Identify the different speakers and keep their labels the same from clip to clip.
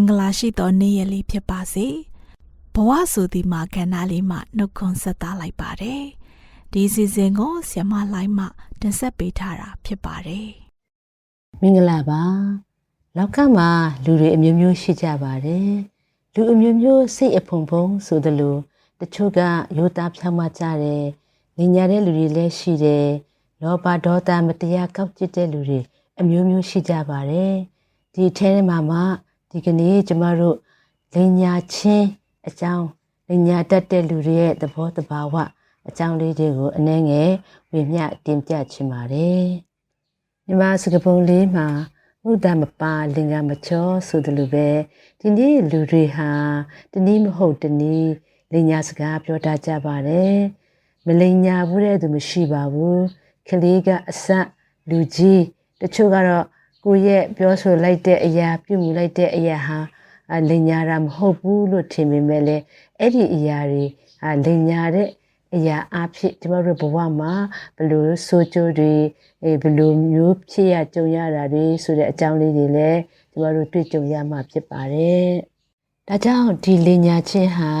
Speaker 1: မင်္ဂလာရှိသောနေ့ရက်လေးဖြစ်ပါစေဘဝဆိုဒီမှာခန္ဓာလေးမှနှုတ်ခွန်းဆက်သားလိုက်ပါတယ်ဒီစီစဉ်ကိုဆ iam လိုင်းမှတင်ဆက်ပေးထားတာဖြစ်ပါတယ်
Speaker 2: မင်္ဂလာပါလောကမှာလူတွေအမျိုးမျိုးရှိကြပါတယ်လူအမျိုးမျိုးစိတ်အဖုံဖုံဆိုသလိုတချို့ကရိုးသားဖြောင်းမကြတယ်နေညာတဲ့လူတွေလည်းရှိတယ်လောဘဒေါသမတရားကောက်ကျစ်တဲ့လူတွေအမျိုးမျိုးရှိကြပါတယ်ဒီအထဲမှာမှ ဒီကနေ့ကျမတို့လင်ညာချင်းအကြောင်းလင်ညာတတ်တဲ့လူတွေရဲ့သဘောတဘာဝအကြောင်းလေးတွေကိုအနှဲငယ်ဝေမျှတင်ပြချင်ပါတယ်မြမစကပုံလေးမှာမုဒ္ဒမပါလင်္ကာမချောဆိုတယ်လို့ပဲဒီနေ့လူတွေဟာတနည်းမဟုတ်တနည်းလင်ညာစကားပြောတတ်ကြပါတယ်မလင်ညာဘူးတဲ့သူမရှိပါဘူးကလေးကအဆက်လူကြီးတချို့ကတော့ ကိုယ့်ရဲ့ပြောဆိုလိုက်တဲ့အရာပြုမှုလိုက်တဲ့အရာဟာအလင်ညာတာမဟုတ်ဘူးလို့ထင်ပေမဲ့လည်းအဲ့ဒီအရာတွေအလင်ညာတဲ့အရာအဖြစ်ကျမတို့ဘဝမှာဘယ်လိုဆိုကြတွေအဲဘယ်လိုမျိုးဖြစ်ရကြုံရတာတွေဆိုတဲ့အကြောင်းလေးတွေလည်းကျမတို့တွေ့ကြုံရမှာဖြစ်ပါတယ်။ဒါကြောင့်ဒီလင်ညာချင်းဟာ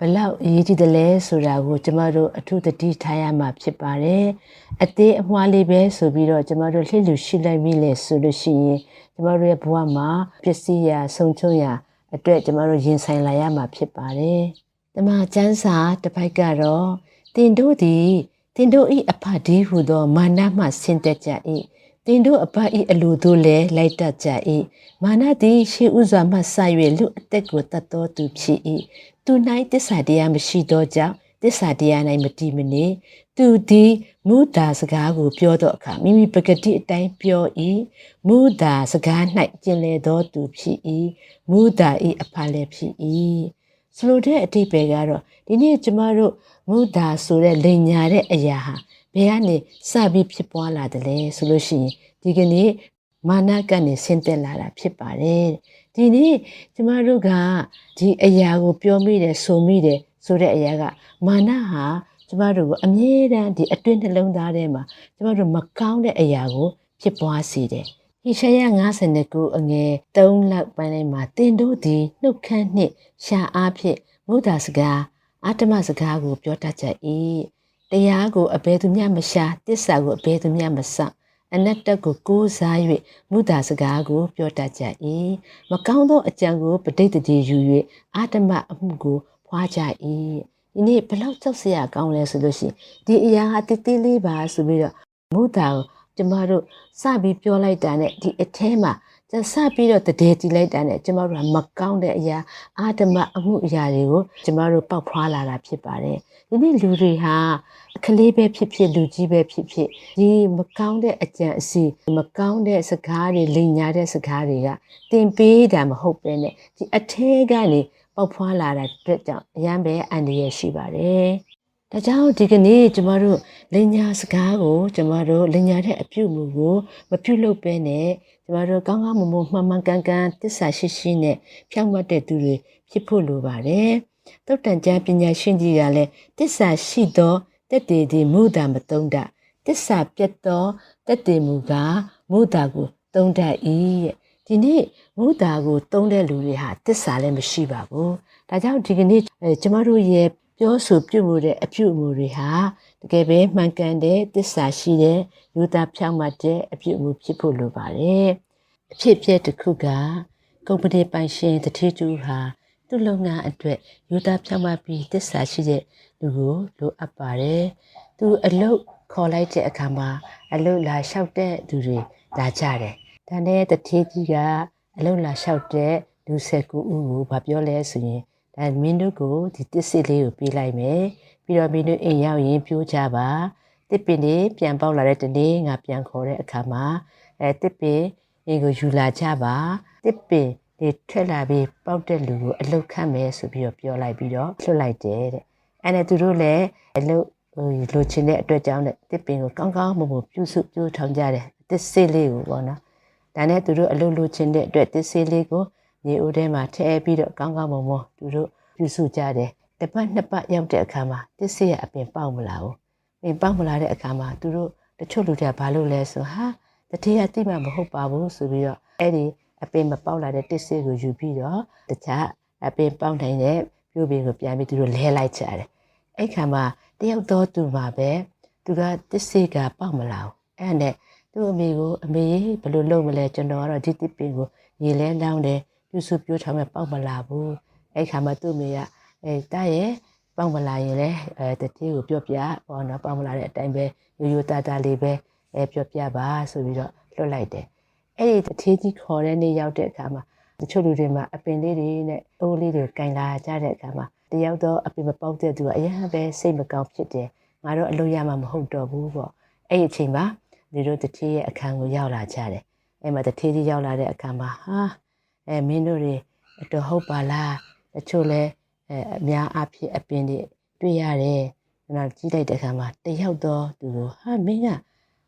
Speaker 2: ဘလောက်အရေးကြီးတယ်လဲဆိုတာကိုကျမတို့အထူးသတိထားရမှာဖြစ်ပါတယ်။အသေးအမွှားလေးပဲဆိုပြီးတော့ကျမတို့လှည့်လူရှိလိုက်ပြီလေဆိုလို့ရှိရင်ကျမတို့ရဲ့ဘဝမှာပစ္စည်းရာဆုံးချုံရာအတွက်ကျမတို့ရင်ဆိုင်လာရမှာဖြစ်ပါတယ်။တမန်ကျမ်းစာတစ်ပိုက်ကတော့တင်တို့သည်တင်တို့ဤအဖဒီဟုသောမာနမှဆင်းသက်ကြ၏တင်တို့အဖဤအလိုတို့လည်းလိုက်တတ်ကြ၏မာနသည်ရှေးဥစွာမှဆ၍လူအသက်ကိုတတ်တော်သူဖြစ်၏ သူ၌တစ္ဆာတရားမရှိသောကြောင့်တစ္ဆာတရား၌မတည်မနေသူသည်မူတာစကားကိုပြောသောအခါမိမိပဂတိအတိုင်းပြော၏မူတာစကား၌ကျင်လေသောသူဖြစ်၏မူတာ၏အဖလည်းဖြစ်၏ဆိုလိုတဲ့အတိတ်ပဲကတော့ဒီနေ့ကျမတို့မုဒ္ဒါဆိုတဲ့လိန်ညာတဲ့အရာဟာဘယ်ကနေစပြီးဖြစ်ပွားလာတယ်လဲဆိုလို့ရှိရင်ဒီကနေ့ မာနကနေဆင်းသက်လာတာဖြစ်ပါတယ်ဒီနေ့ကျမတို့ကဒီအရာကိုပြောမိတယ်ဆိုမိတယ်ဆိုတဲ့အရာကမာနဟာကျမတို့ကိုအမြဲတမ်းဒီအတွင်းနှလုံးသားထဲမှာကျမတို့မကောင်းတဲ့အရာကိုဖြစ်ပွားစေတယ်ဟိရှယ59အငယ်3လောက်ပိုင်းတိုင်းမှာတင်တို့သည်နှုတ်ခမ်းနှင့်ရှာအားဖြင့်မုဒ္ဒါစကားအာတမစကားကိုပြောတတ်ကြ၏တရားကိုအဘယ်သူမျှမရှာတစ္ဆာကိုအဘယ်သူမျှမဆ အနတ္တကိုကိုးစား၍မုဒ္ဒါစကားကို ပြောတတ်ကြ၏မကောင်းသောအကြံကိုပဋိသတိယူ၍အာတမအမှုကိုဖွာကြ၏ဒီနေ့ဘလောက်ကြောက်စရာကောင်းလဲဆိုလို့ရှိရင်ဒီအရာဟာတိတိလေးပါဆိုပြီးတော့မုဒ္ဒါကိုကျမတို့စပြီးပြောလိုက်တာနဲ့ဒီအထဲမှာ ကျဆပြီးတော့တည်တည်လိုက်တာနဲ့ကျမတို့ကမကောင်းတဲ့အရာအာတမအမှုအရာတွေကိုကျမတို့ပေါက်ဖွာလာတာဖြစ်ပါတယ်ဒီနေ့လူတွေဟာကလေးပဲဖြစ်ဖြစ်လူကြီးပဲဖြစ်ဖြစ်ဒီမကောင်းတဲ့အကြံအစီမကောင်းတဲ့စကားတွေလိန်ညာတဲ့စကားတွေကတင်ပေးတာမဟုတ်ပဲနဲ့ဒီအထဲကနေပေါက်ဖွာလာတဲ့အတွက်ကြောင့်အရန်ပဲအန္တရာယ်ရှိပါတယ်ဒါကြောင့်ဒီကနေ့ကျမတို့လင်ညာစကားကို ကျမတို့လင်ညာတဲ့အပြုမှုကိုမပြုလုပ်ပဲနဲ့ ကျမတို့ကောင်းကောင်းမွန်မွန်မှန်မှန်ကန်ကန်တစ္ဆာရှိရှိနဲ့ဖြောင့်မတ်တဲ့သူတွေဖြစ်ဖို့လိုပါတယ်။သုတ်တန်ကျမ်းပညာရှင်ကြီးကလည်းတစ္ဆာရှိသောတက်တည်သည်မုဒာမတုံးတတစ္ဆာပြတ်သောတက်တည်မူကားမုဒာကိုတုံးတတ်၏တဲ့။ဒီနေ့မုဒာကိုတုံးတဲ့လူတွေဟာတစ္ဆာလည်းမရှိပါဘူး။ဒါကြောင့်ဒီကနေ့အဲကျမတို့ရဲ့ ပြောဆိုပြုမှုတဲ့အပြုအမူတွေဟာတကယ်ပဲမှန်ကန်တဲ့တစ္ဆာရှိတဲ့ယူသားဖြောင့်မတ်တဲ့အပြုအမူဖြစ်ဖို့လိုပါတယ်။အဖြစ်အပျက်တစ်ခုကကုမ္ပဏီပိုင်ရှင်တတိတူဟာသူ့လုပ်ငန်းအတွက်ယူသားဖြောင့်မတ်ပြီးတစ္ဆာရှိတဲ့လူကိုလိုအပ်ပါတယ်။သူအလုပ်ခေါ်လိုက်တဲ့အခါမှာအလုပ်လာလျှောက်တဲ့သူတွေလာကြတယ်။ဒါနဲ့တတိကြီးကအလုပ်လာလျှောက်တဲ့လူ၁၉ဦးကိုဗပြောလဲဆိုရင် ဒါမင်းတို့ကိုဒီတစ်စစ်လေးကိုပေးလိုက်မယ်ပြီးတော့မင်းတို့အိမ်ရောက်ရင်ပြိုးကြပါတစ်ပင်လေးပြန်ပေါက်လာတဲ့တနေ့ငါပြန်ခေါ်တဲ့အခါမှာအဲတစ်ပင်အိမ်ကိုယူလာကြပါတစ်ပင်ဒီထွက်လာပြီးပေါက်တဲ့လူကိုအလုတ်ခတ်မယ်ဆိုပြီးတော့ပြောလိုက်ပြီးတော့လွတ်လိုက်တယ်တဲ့အဲနဲ့သူတို့လည်းအလုတ်ဟိုလိုချင်တဲ့အတွက်ကြောင့်တဲ့တစ်ပင်ကိုကောင်းကောင်းမွန်မွန်ပြုစုပြုထောင်ကြတယ်တစ်စစ်လေးကိုပေါ့နော်ဒါနဲ့သူတို့အလုတ်လိုချင်တဲ့အတွက်တစ်စစ်လေးကို မြေအိုးထဲမှာထည့်ပြီးတော့ကောင်းကောင်းမွန်မွန်သူတို့ပြုစုကြတယ်တစ်ပတ်နှစ်ပတ်ရောက်တဲ့အခါမှာတစ်စစ်ရအပင်ပေါက်မလာဘူးပင်ပေါက်မလာတဲ့အခါမှာသူတို့တချို့လူတွေကဘာလုပ်လဲဆိုဟာတတိယတိမှမဟုတ်ပါဘူးဆိုပြီးတော့အဲ့ဒီအပင်မပေါက်လာတဲ့တစ်စစ်ကိုယူပြီးတော့တခြားအပင်ပေါက်နိုင်တဲ့ပြိုးပင်ကိုပြန်ပြီးသူတို့လဲလိုက်ကြတယ်အဲ့ခါမှာတယောက်တော့သူမှာပဲသူကတစ်စစ်ကပေါက်မလာဘူးအဲ့ဒါနဲ့သူ့အမေကိုအမေဘယ်လိုလုပ်မလဲကျွန်တော်ကတော့ဒီတစ်ပင်ကိုရေလဲလောင်းတယ် ပြုစုပြိုးထောင်မဲ့ပေါက်မလာဘူးအဲ့ခါမှာသူ့အမေကအဲတားရဲ့ပေါက်မလာရင်လည်းအဲတတိကိုပြော့ပြပေါ့နော်ပေါက်မလာတဲ့အတိုင်းပဲရိုးရိုးသားသားလေးပဲအဲပြော့ပြပါဆိုပြီးတော့လွတ်လိုက်တယ်အဲ့ဒီတထေးကြီးခေါ်တဲ့နေ့ရောက်တဲ့အခါမှာတချို့လူတွေမှာအပင်လေးတွေနဲ့အိုးလေးတွေကင်လာကြတဲ့အခါမှာတယောက်တော့အပင်မပေါက်တဲ့သူကအရင်ပဲစိတ်မကောင်းဖြစ်တယ်ငါတို့အလုပ်ရမှာမဟုတ်တော့ဘူးပေါ့အဲ့ဒီအချိန်မှာဒီတို့တထေးရဲ့အခန်းကိုရောက်လာကြတယ်အဲ့မှာတထေးကြီးရောက်လာတဲ့အခါမှာဟာ အဲမင်းတို့တွေအတော်ဟုတ်ပါလားတချို့လဲအဲအများအားဖြင့်အပင်တွေတွေ့ရတယ်ကျွန်တော်ကြည့်လိုက်တဲ့အခါမှာတယောက်တော့သူကိုဟာမင်းက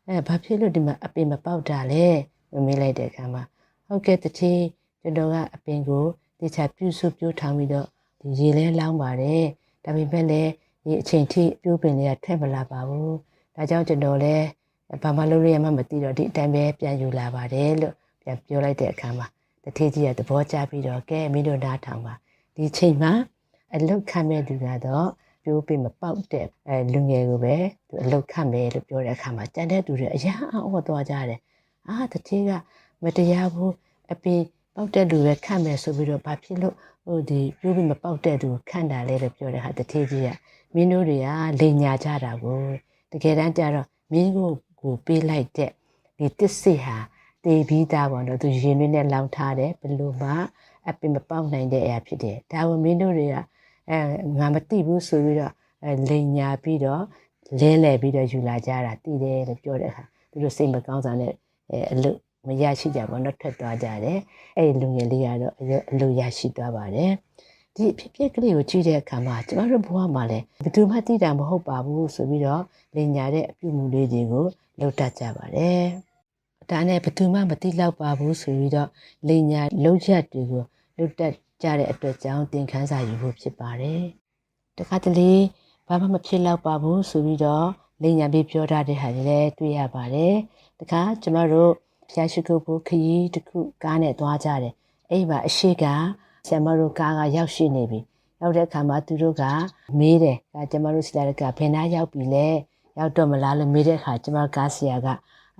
Speaker 2: အဲဘာဖြစ်လို့ဒီမှာအပင်မပေါက်တာလဲမမေးလိုက်တဲ့အခါမှာဟုတ်ကဲ့တထေးကျွန်တော်ကအပင်ကိုတခြားပြုစုပြိုးထောင်ပြီးတော့ဒီရေလဲလောင်းပါတယ်ဒါပေမဲ့လည်းဒီအချိန်ထိပြိုးပင်တွေကထွက်မလာပါဘူးဒါကြောင့်ကျွန်တော်လည်းဘာမှလုပ်ရမှမသိတော့ဒီအတိုင်းပဲပြန်ယူလာပါတယ်လို့ပြန်ပြောလိုက်တဲ့အခါမှာ တထေးကြီးကသဘောကျပြီးတော့ကဲမင်းတို့နားထောင်ပါဒီချိန်မှာအလုတ်ခတ်မဲ့သူကတော့ပြိုးပင်မပေါက်တဲ့အဲလူငယ်ကိုပဲသူအလုတ်ခတ်မယ်လို့ပြောတဲ့အခါမှာကြံတဲ့သူတွေအရာအော်သွားကြတယ်အာတထေးကမတရားဘူးအပင်ပေါက်တဲ့လူပဲခတ်မယ်ဆိုပြီးတော့ဘာဖြစ်လို့ဟိုဒီပြိုးပင်မပေါက်တဲ့သူခန့်တာလဲလို့ပြောတဲ့ဟာတထေးကြီးကမင်းတို့တွေကလိန်ညာကြတာကိုတကယ်တမ်းကျတော့မင်းကိုကိုပေးလိုက်တဲ့ဒီတစ်စစ်ဟာ တေပြီးသားပေါ့နော်သူရင်တွေနဲ့လောင်ထားတယ်ဘလို့မှအပင်မပေါက်နိုင်တဲ့အရာဖြစ်တယ်ဒါဝင်မင်းတို့တွေကအဲငါမသိဘူးဆိုပြီးတော့လိန်ညာပြီးတော့လဲလဲပြီးတော့ယူလာကြတာတည်တယ်လို့ပြောတဲ့အခါသူတို့စိတ်မကောင်းစားနဲ့အဲအလုပ်မရရှိကြဘောနော်ထွက်သွားကြတယ်အဲဒီလူငယ်လေးကတော့အလုပ်ရရှိသွားပါတယ်ဒီအဖြစ်ပျက်ကလေးကိုကြည့်တဲ့အခါမှာကျမတို့ဘဝမှာလည်းဘယ်သူမှသိတာမဟုတ်ပါဘူးဆိုပြီးတော့လင်ညာတဲ့အပြုအမူလေးတွေကိုလုပ်တတ်ကြပါတယ် ဒါနဲ့ဘယ်သူမှမသိတော့ပါဘူးဆိုပြီးတော့လင်ညာလုံးချက်တွေကိုလုပ်တတ်ကြတဲ့အတွက်ကြောင့်သင်ခန်းစာယူဖို့ဖြစ်ပါတယ်တခါတလေဘာမှမဖြစ်တော့ပါဘူးဆိုပြီးတော့လင်ညာပြီးပြောထားတဲ့ဟာတွေလည်းတွေ့ရပါတယ်တခါကျမတို့ဖျားရှိခုဖို့ခရီးတစ်ခုကားနဲ့သွားကြတယ်အဲ့မှာအရှိကဆရာမတို့ကားကရောက်ရှိနေပြီရောက်တဲ့အခါမှာသူတို့ကမေးတယ်ဒါကျမတို့ဆရာကဘယ်နှရောက်ပြီလဲရောက်တော့မလားလို့မေးတဲ့အခါကျမကားဆရာက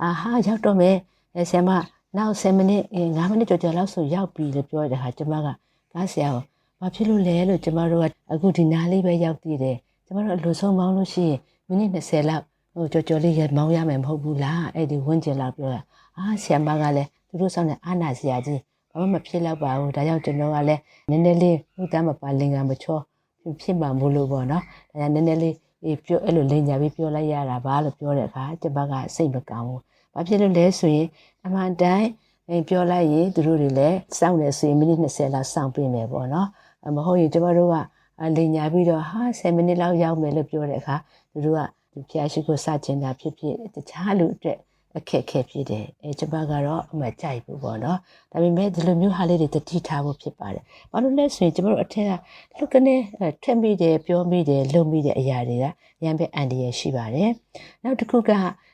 Speaker 2: အာဟာရောက်တော့မယ်အဲဆရာမနောက်7မိနစ်9မိနစ်ကျော်ကျော်လောက်ဆိုရောက်ပြီလို့ပြောတဲ့အခါကျမကကားဆရာကိုဘာဖြစ်လို့လဲလို့ကျမတို့ကအခုဒီနားလေးပဲရောက်သေးတယ်ကျမတို့အလိုဆုံးမောင်းလို့ရှိရင်မိနစ်20လောက်ဟိုကြော်ကြော်လေးရမောင်းရမယ်မဟုတ်ဘူးလားအဲ့ဒီဝင်းကျင်လောက်ပြောတာအာဆရာမကလည်းသူတို့ဆောင်တဲ့အာနာဆရာကြီးဘာမှမဖြစ်တော့ပါဘူးဒါကြောင့်ကျွန်တော်ကလည်းနည်းနည်းလေးဥဒ္ဒမပါလင်္ကာမချောဖြစ်မှာမို့လို့ပေါ့နော်ဒါကြောင့်နည်းနည်းလေးအေးပြောအဲ့လိုလိန်ညာပြီးပြောလိုက်ရတာပါလို့ပြောတဲ့အခါကျမကစိတ်မကောင်းဘူး ဘာဖြစ်လို့လဲဆိုရင်အမှန်တိုင်းပြောလိုက်ရင်သူတို့တွေလည်းစောင့်နေဆိုရင်မိနစ်20လောက်စောင့်ပြင်မယ်ပေါ့နော်မဟုတ်ရင်ကျမတို့ကလိန်ညာပြီးတော့ဟာ10မိနစ်လောက်ရောက်မယ်လို့ပြောတဲ့အခါသူတို့ကဒီဖျားရှိကိုစချင်တာဖြစ်ဖြစ်တခြားလူအတွက်အခက်အခဲဖြစ်တယ်အဲကျမကတော့အမှကြိုက်ဘူးပေါ့နော်ဒါပေမဲ့ဒီလိုမျိုးဟာလေးတွေတတိထားဖို့ဖြစ်ပါတယ်ဘာလို့လဲဆိုရင်ကျမတို့အထက်ကလူကနေထက်မိတယ်ပြောမိတယ်လုံမိတဲ့အရာတွေကရံပဲအန်ဒီရရှိပါတယ်နောက်တစ်ခုက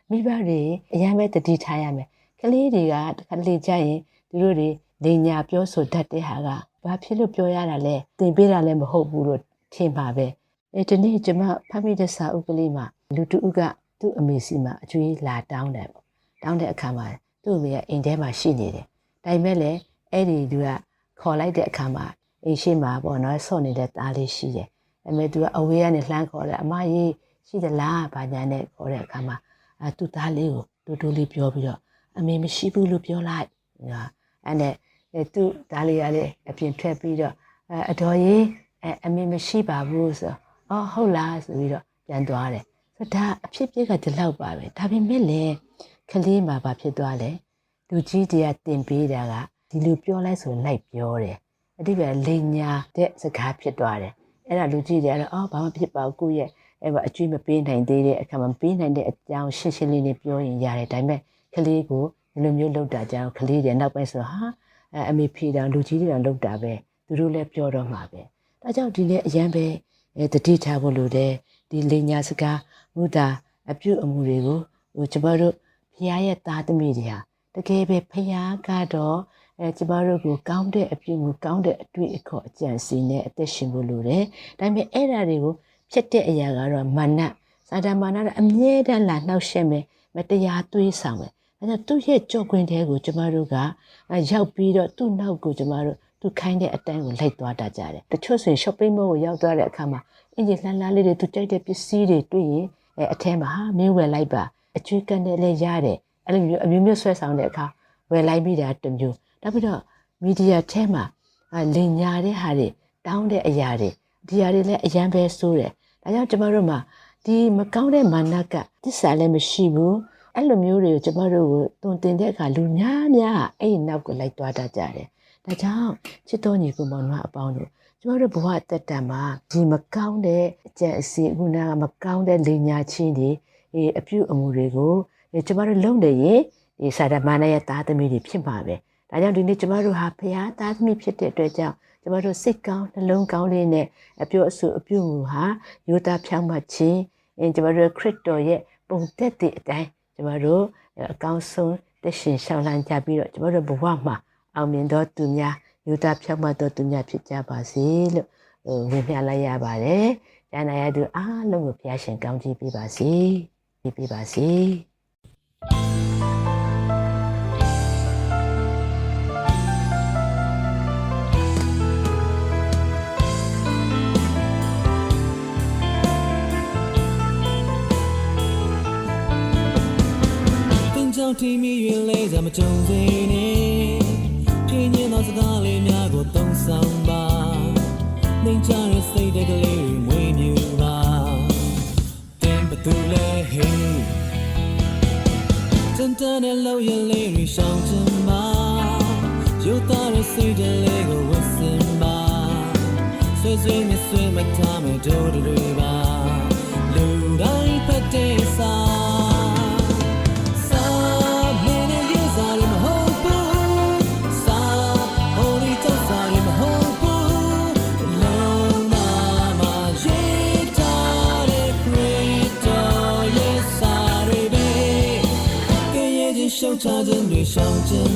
Speaker 2: မိဘတွေအရံပဲတတိထားရမယ်ကလေးတွေကတစ်ခါလေကြာရင်သူတို့တွေလိညာပြောဆိုတတ်တဲ့ဟာကဘာဖြစ်လို့ပြောရတာလဲသင်ပေးတာလည်းမဟုတ်ဘူးလို့ထင်ပါပဲအဲဒီနေ့ကျမဖတ်မိတဲ့စာအုပ်ကလေးမှာလူတူကသူ့အမေစီမှာအကျွေးလာတောင်းတယ်ပေါ့တောင်းတဲ့အခါမှာသူ့အမေကအိမ်ထဲမှာရှိနေတယ်ဒါပေမဲ့လည်းအဲ့ဒီသူကခေါ်လိုက်တဲ့အခါမှာအိမ်ရှိမှာပေါ့နော်ဆော့နေတဲ့သားလေးရှိတယ်ဒါပေမဲ့သူကအဝေးကနေလှမ်းခေါ်တယ်အမကြီးရှိသလားဘာညာနဲ့ခေါ်တဲ့အခါမှာ အဲသူ့သားလေးကိုတူတူလေးပြောပြီးတော့အမေမရှိဘူးလို့ပြောလိုက်ဟာအဲ့နဲ့သူ့သားလေးကလည်းအပြင်ထွက်ပြီးတော့အဲအတော်ကြီးအဲအမေမရှိပါဘူးဆိုအော်ဟုတ်လားဆိုပြီးတော့ပြန်သွားတယ်ဆိုတော့ဒါအဖြစ်ပြက်ကဒီလောက်ပါပဲဒါပေမဲ့လည်းကလေးမှာဘာဖြစ်သွားလဲလူကြီးတွေကတင်ပေးတာကဒီလူပြောလိုက်ဆိုလိုက်ပြောတယ်အတိပ္ပယ်လိန်ညာတဲ့စကားဖြစ်သွားတယ်အဲ့ဒါလူကြီးတွေကတော့အော်ဘာမှဖြစ်ပါဘူးကိုရဲ့ အဲ့ဘာအကျွေးမပေးနိုင်သေးတဲ့အခါမှာပေးနိုင်တဲ့အကြောင်းရှင်းရှင်းလေးလေးပြောရင်ရတယ်ဒါပေမဲ့ကလေးကိုဒီလိုမျိုးလုပ်တာကြောင့်ကလေးတွေနောက်ပိုင်းဆိုဟာအမေဖေတောင်လူကြီးတွေတောင်လုပ်တာပဲသူတို့လည်းပြောတော့မှာပဲဒါကြောင့်ဒီနေ့အရန်ပဲတတိထားဖို့လိုတယ်ဒီလိညာစကားမူတာအပြုတ်အမူတွေကိုဟိုကျမတို့ဖခင်ရဲ့သားသမီးတွေဟာတတကယ်ပဲဖျားကတော့အဲကျမတို့ကိုကောင်းတဲ့အပြုမှုကောင်းတဲ့အတွေ့အခေါ်အကြံစီနဲ့အသက်ရှင်ဖို့လိုတယ်ဒါပေမဲ့အဲ့ဓာတွေကို ဖြစ်တဲ့အရာကတော့မာနစာတမာနကအမြဲတမ်းလာနှောက်ယှက်မယ်မတရားသွေးဆောင်မယ်ဒါကြောင့်သူ့ရဲ့ကြော့ခွင်းတဲကိုကျမတို့ကရောက်ပြီးတော့သူ့နောက်ကိုကျမတို့သူခိုင်းတဲ့အတိုင်းကိုလိုက်သွားတတ်ကြတယ်တချို့ဆိုရင် shopping mall ကိုရောက်သွားတဲ့အခါမှာအင်ဂျင်လှမ်းလှမ်းလေးတွေသူကြိုက်တဲ့ပစ္စည်းတွေတွေ့ရင်အဲအထဲမှာဟာမင်းဝယ်လိုက်ပါအကျွေးကန်တဲ့လည်းရတယ်အဲ့လိုမျိုးအမျိုးမျိုးဆွဲဆောင်တဲ့အခါဝယ်လိုက်ပြီးတာတစ်မျိုးနောက်ပြီးတော့မီဒီယာထဲမှာလင်ညာတဲ့ဟာတွေတောင်းတဲ့အရာတွေဒီဟာတွေလည်းအရန်ပဲဆိုးတယ် ဒါကြောင့်ကျမတို့မှာဒီမကောင်းတဲ့မာနကတစ္ဆာလည်းမရှိဘူးအဲ့လိုမျိုးတွေကိုကျမတို့ကိုတုံတင်တဲ့အခါလူများများအဲ့ဒီနောက်ကိုလိုက်သွားတတ်ကြတယ်ဒါကြောင့်ချစ်တော်ညီကိုမောင်နှမအပေါင်းတို့ကျမတို့ဘဝတက်တံမှာဒီမကောင်းတဲ့အကျင့်အစီအခုနကမကောင်းတဲ့လိညာချင်းတွေအေးအပြုအမူတွေကိုကျမတို့လုံနေရင်ဒီစာဒမာနရဲ့သားသမီးတွေဖြစ်ပါပဲဒါကြောင့်ဒီနေ့ကျမတို့ဟာဖခင်သားသမီးဖြစ်တဲ့အတွက်ကြောင့် ကျမတို့စိတ်ကောင်းနှလုံးကောင်းလေးနဲ့အပြုအဆူအပြုမူဟာယောသားဖြောင်းမှခြင်းအင်းကျမတို့ခရစ်တော်ရဲ့ပုံသက်တဲ့အတိုင်းကျမတို့အကောင်းဆုံးတရှင်ရှောင်းလန်းကြပြီးတော့ကျမတို့ဘဝမှာအောင်မြင်သောသူများယောသားဖြောင်းမှသောသူများဖြစ်ကြပါစေလို့ဟိုဝင်ပြလိုက်ရပါတယ်။ကျန်နာရသူအားလုံးကိုဖခင်ရှင်ကောင်းချီးပေးပါစေ။ပေးပါစေ။
Speaker 3: ကြောင့်ထီမီရွေလဲကြမကြုံစေနဲ့ပြင်းညင်သောစကားလေးများကိုသုံးဆောင်ပါနှိမ်ချတဲ့စိတ်တကလေးတွေမွေးမြူပါတင်ဘသူလဲဟေးတန်တန်နဲ့လောက်ရလေးတွေရှောင်းချင်ပါယူသားတဲ့စိတ်တလေးကိုဝတ်စင်ပါဆွေဆွေနဲ့ဆွေမထားမဲ့တို့တွေပါလူတိုင်းဖတ်တဲ့စာစာ ခြင်း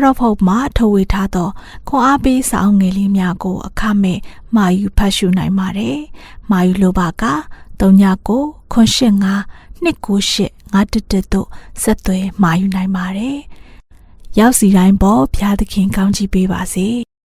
Speaker 1: Word of Hope မှာထုတ်ဝေထားသောခွန်အားပေးစာအုပ်ငယ်လေးများကို အခမဲ့မှာယူဖတ်ရှုနိုင်ပါတယ်။မှာယူလိုပါက39ခွန်85 298 911တို့ဆက်သွယ်မှာယူနိုင်ပါတယ်။ရောက်စီတိုင်းပေါ်ဘုရားသခင်ကောင်းချီးပေးပါစေ။